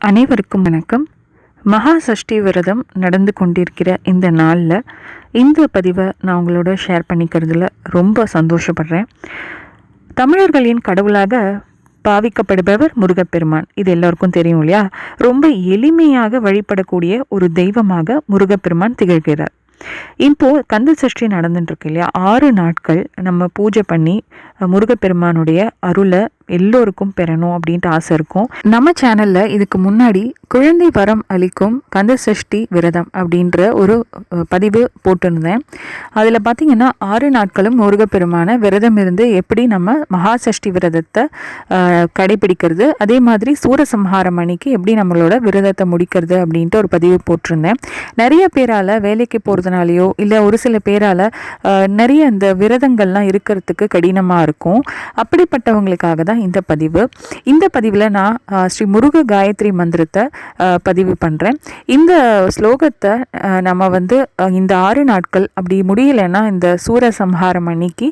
அனைவருக்கும் வணக்கம். மகா சஷ்டி விரதம் நடந்து கொண்டிருக்கிற இந்த நாளில் இந்த பதிவை நான் உங்களோட ஷேர் பண்ணிக்கிறதுல ரொம்ப சந்தோஷப்படுறேன். தமிழர்களின் கடவுளாக பாவிக்கப்படுபவர் முருகப்பெருமான். இது எல்லோருக்கும் தெரியும் இல்லையா? ரொம்ப எளிமையாக வழிபடக்கூடிய ஒரு தெய்வமாக முருகப்பெருமான் திகழ்கிறார். இப்போ கந்த சஷ்டி நடந்துட்டு இருக்கு இல்லையா? ஆறு நாட்கள் நம்ம பூஜை பண்ணி முருகப்பெருமானுடைய அருளை எல்லோருக்கும் பெறணும் அப்படின்ட்டு ஆசை இருக்கும். நம்ம சேனல்ல இதுக்கு முன்னாடி குழந்தை வரம் அளிக்கும் கந்த சஷ்டி விரதம் அப்படின்ற ஒரு பதிவு போட்டிருந்தேன். அதில் பார்த்தீங்கன்னா ஆறு நாட்களும் முருகப்பெருமான விரதம் இருந்து எப்படி நம்ம மகா சஷ்டி விரதத்தை கடைபிடிக்கிறது அதே மாதிரி சூரசம்ஹாரம் அன்னைக்கு எப்படி நம்மளோட விரதத்தை முடிக்கிறது அப்படின்ட்டு ஒரு பதிவு போட்டிருந்தேன். நிறைய பேரால் வேலைக்கு போகிறதுனாலையோ இல்லை ஒரு சில பேரால் நிறைய இந்த விரதங்கள்லாம் இருக்கிறதுக்கு கடினமாக இருக்கும். அப்படிப்பட்டவங்களுக்காக தான் இந்த பதிவு. இந்த பதிவில் நான் ஸ்ரீ முருக காயத்ரி மந்திரத்தை பதிவு பண்ணுறேன் இந்த ஸ்லோகத்தை நம்ம வந்து இந்த ஆறு நாட்கள் அப்படி முடியலைன்னா இந்த சூரசம்ஹாரம் அன்னைக்கு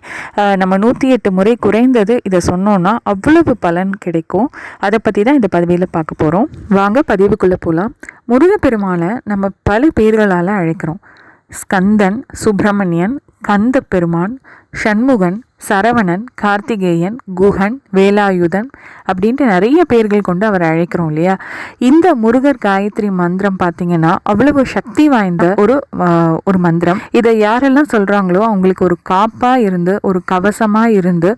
நம்ம நூற்றி எட்டு முறை குறைந்தது இதை சொன்னோன்னா அவ்வளவு பலன் கிடைக்கும். அதை பற்றி தான் இந்த பதிவில் பார்க்க போகிறோம் வாங்க பதிவுக்குள்ளே போகலாம் முருகப்பெருமானை நம்ம பல பேர்களால் அழைக்கிறோம். ஸ்கந்தன் சுப்பிரமணியன் கந்த பெருமான் ஷண்முகன் சரவணன் கார்த்திகேயன் குஹன் வேலாயுதன் அப்படின்ட்டு நிறைய பேர்கள் கொண்டு அவரை அழைக்கிறோம் இல்லையா? இந்த முருகர் காயத்ரி மந்திரம் பார்த்தீங்கன்னா அவ்வளவு சக்தி வாய்ந்த ஒரு ஒரு மந்திரம். இதை யாரெல்லாம் சொல்கிறாங்களோ அவங்களுக்கு ஒரு காப்பாக இருந்து ஒரு கவசமாக இருந்து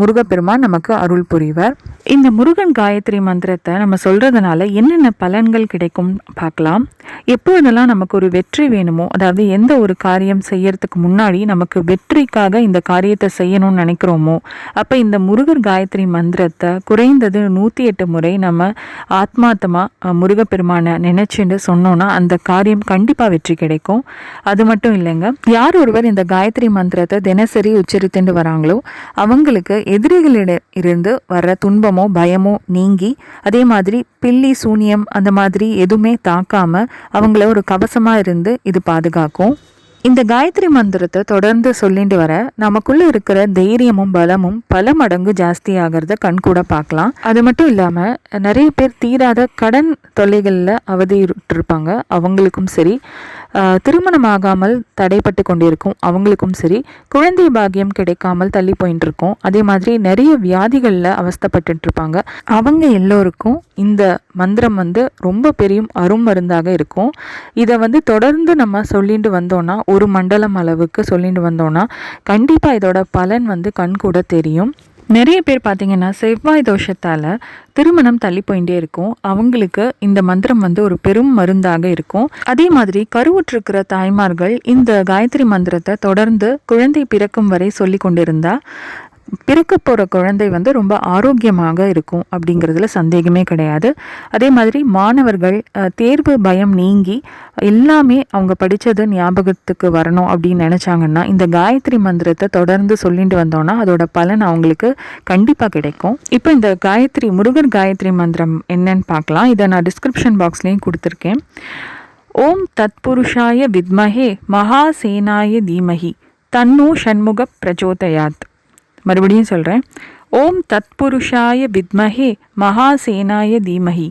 முருகப்பெருமான் நமக்கு அருள் புரிவர். இந்த முருகன் காயத்ரி மந்திரத்தை நம்ம சொல்கிறதுனால என்னென்ன பலன்கள் கிடைக்கும் பார்க்கலாம். எப்பொழுதெல்லாம் நமக்கு ஒரு வெற்றி வேணுமோ அதாவது எந்த ஒரு காரியம் செய்யறதுக்கு முன்னாடி நமக்கு வெற்றிக்காக இந்த காரியத்தை செய்யணும்னு நினைக்கிறோமோ அப்போ இந்த முருகர் காயத்ரி மந்திரத்தை குறைந்தது நூற்றி எட்டு முறை நம்ம ஆத்மாத்தமாக முருகப்பெருமானை நினைச்சுட்டு சொன்னோன்னா அந்த காரியம் கண்டிப்பாக வெற்றி கிடைக்கும். அது மட்டும் இல்லைங்க யார் ஒருவர் இந்த காயத்ரி மந்திரத்தை தினசரி உச்சரித்துட்டு வராங்களோ அவங்களுக்கு எதிரிகளிட இருந்து வர்ற துன்பம் பயமோ நீங்கி அதே மாதிரி பில்லி சூனியம் அந்த மாதிரி எதுவுமே தாக்காம அவங்கள ஒரு கவசமா இருந்து இது பாதுகாக்கும். இந்த காயத்ரி மந்திரத்தை தொடர்ந்து சொல்லிட்டு வர நமக்குள்ள இருக்கிற தைரியமும் பலமும் பல மடங்கு ஜாஸ்தி ஆகிறத கண்கூட பார்க்கலாம். அது மட்டும் இல்லாம நிறைய பேர் தீராத கடன் தொல்லைகளில் இருப்பாங்க அவங்களுக்கும் சரி. திருமணம் ஆகாமல் தடைப்பட்டு கொண்டிருக்கும் அவங்களுக்கும் சரி. குழந்தை பாகியம் கிடைக்காமல் தள்ளி போயிட்டு இருக்கும் அதே மாதிரி நிறைய வியாதிகளில் அவஸ்தப்பட்டு இருப்பாங்க அவங்க எல்லோருக்கும் இந்த மந்திரம் வந்து ரொம்ப பெரிய அருமருந்தாக இருக்கும். இதை வந்து தொடர்ந்து நம்ம சொல்லிட்டு வந்தோம்னா ஒரு மண்டலம் அளவுக்கு சொல்லிட்டு வந்தோன்னா கண்டிப்பாக இதோட பலன் வந்து கண் கூட தெரியும். நிறைய பேர் பார்த்தீங்கன்னா செவ்வாய் தோஷத்தால் திருமணம் தள்ளி போயிட்டே இருக்கும். அவங்களுக்கு இந்த மந்திரம் வந்து ஒரு பெரும் மருந்தாக இருக்கும். அதே மாதிரி கருவுற்றிருக்கிற தாய்மார்கள் இந்த காயத்ரி மந்திரத்தை தொடர்ந்து குழந்தை பிறக்கும் வரை சொல்லி கொண்டிருந்தா பிறக்க போகிற குழந்தை வந்து ரொம்ப ஆரோக்கியமாக இருக்கும் அப்படிங்கிறதுல சந்தேகமே கிடையாது. அதே மாதிரி மாணவர்கள் தேர்வு பயம் நீங்கி எல்லாமே அவங்க படித்தது ஞாபகத்துக்கு வரணும் அப்படின்னு நினச்சாங்கன்னா இந்த காயத்ரி மந்திரத்தை தொடர்ந்து சொல்லிட்டு வந்தோம்னா அதோட பலன் அவங்களுக்கு கண்டிப்பாக கிடைக்கும். இப்போ இந்த காயத்ரி முருகர் காயத்ரி மந்திரம் என்னன்னு பார்க்கலாம். இதை நான் டிஸ்கிரிப்ஷன் பாக்ஸ்லேயும் கொடுத்துருக்கேன். ஓம் தத்புருஷாய வித்மஹே மகாசேனாய தீமஹி தன்னோ ஷண்முக பிரச்சோதயாத். மறுபடியும் சொல்கிறேன் ஓம் தத்புருஷாய வித்மஹே மகாசேனாய தீமஹி.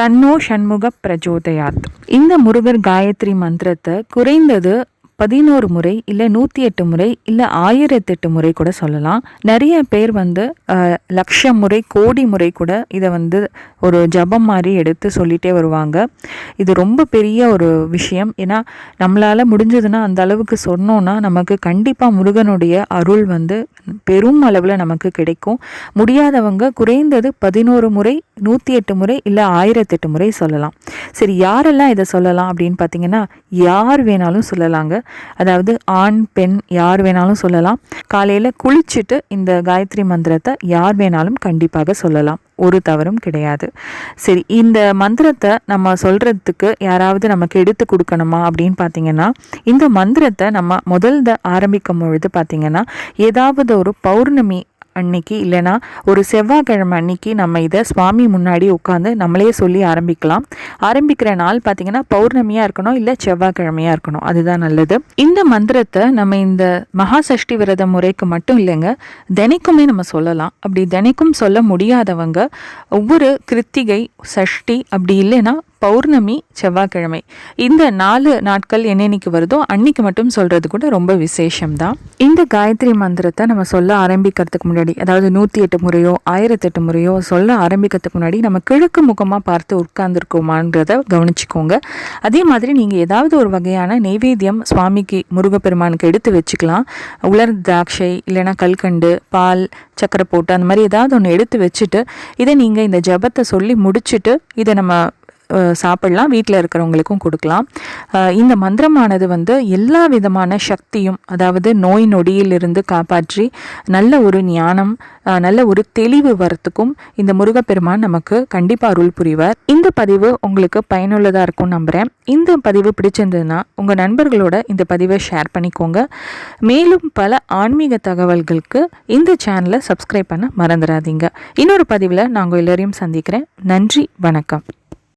தன்னோ ஷண்முக பிரச்சோதயாத் இந்த முருகர் காயத்ரி மந்திரத்தை குறைந்தது பதினோரு முறை இல்லை நூற்றி எட்டு முறை இல்லை ஆயிரத்தெட்டு முறை கூட சொல்லலாம். நிறைய பேர் வந்து அஹ், லட்சம் முறை கோடி முறை கூட இதை வந்து ஒரு ஜபம் மாதிரி எடுத்து சொல்லிட்டே வருவாங்க. இது ரொம்ப பெரிய ஒரு விஷயம். ஏன்னா நம்மளால் முடிஞ்சதுன்னா அந்த அளவுக்கு சொன்னோன்னா நமக்கு கண்டிப்பாக முருகனுடைய அருள் வந்து பெரும் அளவில் நமக்கு கிடைக்கும். முடியாதவங்க குறைந்தது பதினோரு முறை நூற்றி எட்டு முறை இல்லை ஆயிரத்தெட்டு முறை சொல்லலாம். சரி யாரெல்லாம் இதை சொல்லலாம் அப்படின்னு பார்த்தீங்கன்னா யார் வேணாலும் சொல்லலாங்க. அதாவது ஆண் பெண் யார் வேணாலும் சொல்லலாம். காலையில் குளிச்சுட்டு இந்த காயத்ரி மந்திரத்தை யார் வேணாலும் கண்டிப்பாக சொல்லலாம். ஒரு தவறும் கிடையாது. சரி இந்த மந்திரத்தை நம்ம சொல்கிறதுக்கு யாராவது நமக்கு எடுத்து கொடுக்கணுமா அப்படின்னு பார்த்தீங்கன்னா இந்த மந்திரத்தை நம்ம முதல்ல ஆரம்பிக்கும் பொழுது பார்த்தீங்கன்னா ஏதாவது ஒரு பௌர்ணமி அன்னைக்கு இல்லைன்னா ஒரு செவ்வாய்க்கிழமை அன்னைக்கு நம்ம இதை சுவாமி முன்னாடி உட்காந்து நம்மளே சொல்லி ஆரம்பிக்கலாம். ஆரம்பிக்கிற நாள் பார்த்தீங்கன்னா பௌர்ணமியாக இருக்கணும் இல்லை செவ்வாய்க்கிழமையாக இருக்கணும். அதுதான் நல்லது. இந்த மந்திரத்தை நம்ம இந்த மகா சஷ்டி விரத முறைக்கு மட்டும் இல்லைங்க தினைக்குமே நம்ம சொல்லலாம். அப்படி தினைக்கும் சொல்ல முடியாதவங்க ஒவ்வொரு கிருத்திகை சஷ்டி அப்படி இல்லைன்னா பௌர்ணமி செவ்வாய்க்கிழமை. இந்த நாலு நாட்கள் என்னென்னைக்கு வருதோ அன்னைக்கு மட்டும் சொல்கிறது கூட ரொம்ப விசேஷம்தான். இந்த காயத்ரி மந்திரத்தை நம்ம சொல்ல ஆரம்பிக்கிறதுக்கு முன்னாடி அதாவது நூற்றி எட்டு முறையோ ஆயிரத்தெட்டு முறையோ சொல்ல ஆரம்பிக்கிறதுக்கு முன்னாடி நம்ம கிழக்கு முகமாக பார்த்து உட்கார்ந்துருக்கோமான்றத கவனிச்சுக்கோங்க. அதே மாதிரி நீங்கள் ஏதாவது ஒரு வகையான நெய்வேத்தியம் சுவாமிக்கு முருகப்பெருமானுக்கு எடுத்து வச்சுக்கலாம். உலர் திராட்சை இல்லைன்னா கல்கண்டு பால் சக்கரை போட்டு அந்த மாதிரி ஏதாவது ஒன்று எடுத்து வச்சுட்டு இதை நீங்கள் இந்த ஜபத்தை சொல்லி முடிச்சுட்டு இதை நம்ம சாப்பிடலாம் வீட்டில் இருக்கிறவங்களுக்கும் கொடுக்கலாம். இந்த மந்திரமானது வந்து எல்லா விதமான சக்தியும் அதாவது நோய் நொடியிலிருந்து காப்பாற்றி நல்ல ஒரு ஞானம் நல்ல ஒரு தெளிவு வரத்துக்கும் இந்த முருகப்பெருமான் நமக்கு கண்டிப்பாக அருள் புரிவார். இந்த பதிவு உங்களுக்கு பயனுள்ளதாக இருக்கும் நம்புகிறேன் இந்த பதிவு பிடிச்சிருந்ததுன்னா உங்கள் நண்பர்களோட இந்த பதிவை ஷேர் பண்ணிக்கோங்க. மேலும் பல ஆன்மீக தகவல்களுக்கு இந்த சேனலை சப்ஸ்கிரைப் பண்ண மறந்துடாதீங்க. இன்னொரு பதிவில் நாங்கள் எல்லோரையும் சந்திக்கிறேன். நன்றி வணக்கம்.